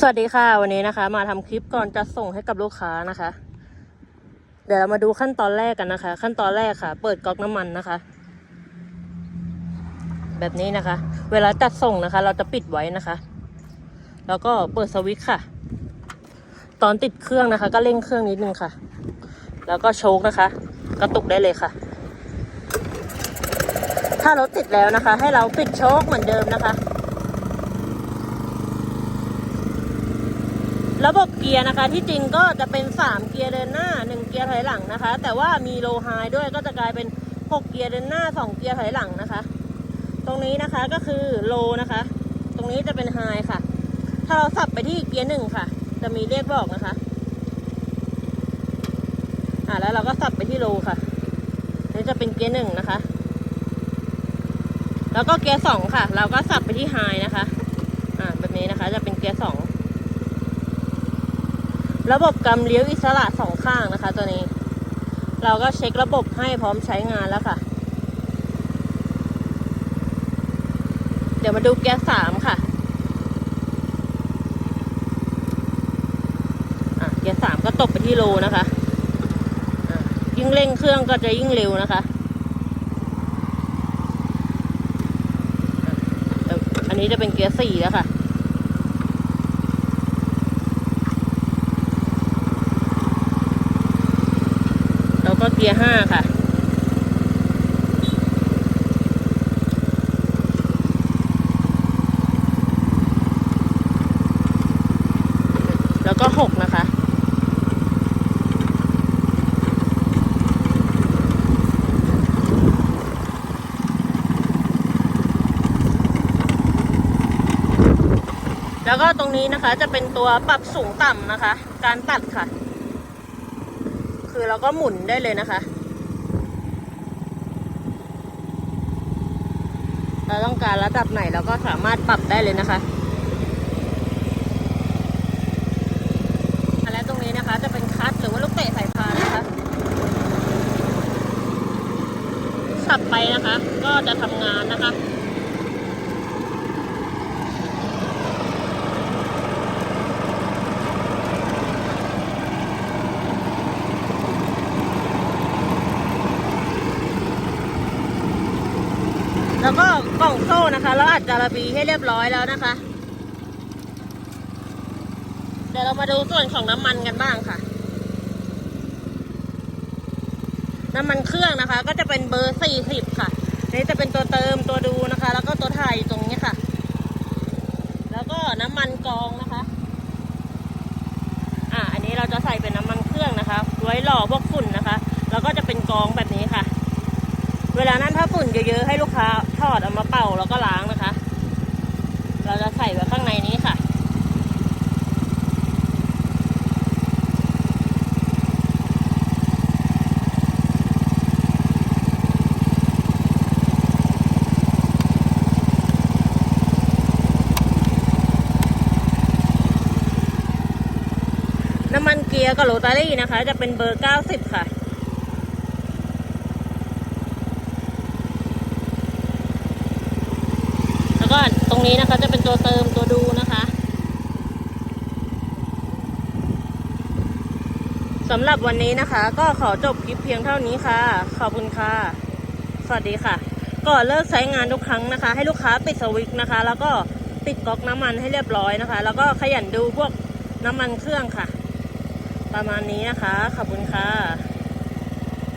สวัสดีค่ะวันนี้นะคะ มาทำคลิปก่อนจะส่งให้กับลูกค้านะคะ เดี๋ยวเรามาดูขั้นตอนแรกกันนะคะ ขั้นตอนแรกค่ะ เปิดก๊อกน้ำมันนะคะ แบบนี้นะคะ เวลาจัดส่งนะคะ เราจะปิดไว้นะคะ แล้วก็เปิดสวิตช์ค่ะ ตอนติดเครื่องนะคะ ก็เร่งเครื่องนิดนึงค่ะ แล้วก็โชคนะคะ กระตุกได้เลยค่ะ ถ้ารถติดแล้วนะคะ ให้เราปิดโชคเหมือนเดิมนะคะ ระบบเกียร์นะคะที่จริงก็จะเป็น 3 เกียร์เดินหน้า 1 เกียร์ถอยหลังนะคะ แต่ว่ามีโลไฮด้วยก็จะกลายเป็น 6 เกียร์เดินหน้า 2 เกียร์ถอยหลังนะคะ ตรงนี้นะคะก็คือโลนะคะ ตรงนี้จะเป็นไฮค่ะ ถ้าเราสับไปที่เกียร์หนึ่งค่ะ จะมีเลขบอกนะคะ อ่าแล้วเราก็สับไปที่โลค่ะนี่จะเป็นเกียร์หนึ่งนะคะ แล้วก็เกียร์สองค่ะ เราก็สับไปที่ไฮนะคะ อ่าแบบนี้นะคะ จะเป็นเกียร์สอง ระบบกำเลี้ยวอิสระสองข้างนะคะตัวนี้ เราก็เช็คระบบให้พร้อมใช้งานแล้วค่ะ เดี๋ยวมาดูเกียร์สามค่ะอะเกียร์สามก็ตกไปที่โลนะคะะยิ่งเร่งเครื่องก็จะยิ่งเร็วนะคะอันนี้จะเป็นเกียร์สี่แล้วค่ะ วก็เกียร์ห้าค่ะ แล้วก็หกนะคะแล้วก็ตรงนี้นะคะจะเป็นตัวปรับสูงต่ำนะคะ การตัดค่ะ คือเราก็หมุนได้เลยนะคะ เราต้องการระดับไหนเราก็สามารถปรับได้เลยนะคะและตรงนี้นะคะจะเป็นคัทหรือว่าลูกเตะสายพานนะคะสับไปนะคะ ก็จะทำงานนะคะ แล้วก็กล่องโซ่นะคะเราอัดจาระบีให้เรียบร้อยแล้วนะคะ เดี๋ยวเรามาดูส่วนของน้ำมันกันบ้างค่ะ น้ำมันเครื่องนะคะ ก็จะเป็นเบอร์สี่สิบค่ะนี่จะเป็นตัวเติมตัวดูนะคะ แล้วก็ตัวถ่ายตรงนี้ค่ะ แล้วก็น้ำมันกองนะคะอ่าอันนี้เราจะใส่เป็นน้ำมันเครื่องนะคะ ไว้หล่อพวกฝุ่นนะคะ แล้วก็จะเป็นกองแบบนี้ค่ะ เวลานั้นถ้าฝุ่นเยอะๆให้ลูกค้าทอดเอามาเป่าแล้วก็ล้างนะคะ เราจะใส่ไว้ข้างในนี้ค่ะน้ำมันเกียร์กับโรตารี่นะคะ จะเป็นเบอร์ 90 ค่ะ แล้วก็ตรงนี้นะคะจะเป็นตัวเติมตัวดูนะคะสำหรับวันนี้นะคะ ก็ขอจบคลิปเพียงเท่านี้ค่ะ ขอบคุณค่ะ สวัสดีค่ะ ก่อนเลิกใช้งานทุกครั้งนะคะ ให้ลูกค้าปิดสวิตช์นะคะ แล้วก็ปิดก๊อกน้ำมันให้เรียบร้อยนะคะ แล้วก็ขยันดูพวกน้ำมันเครื่องค่ะ ประมาณนี้นะคะ ขอบคุณค่ะ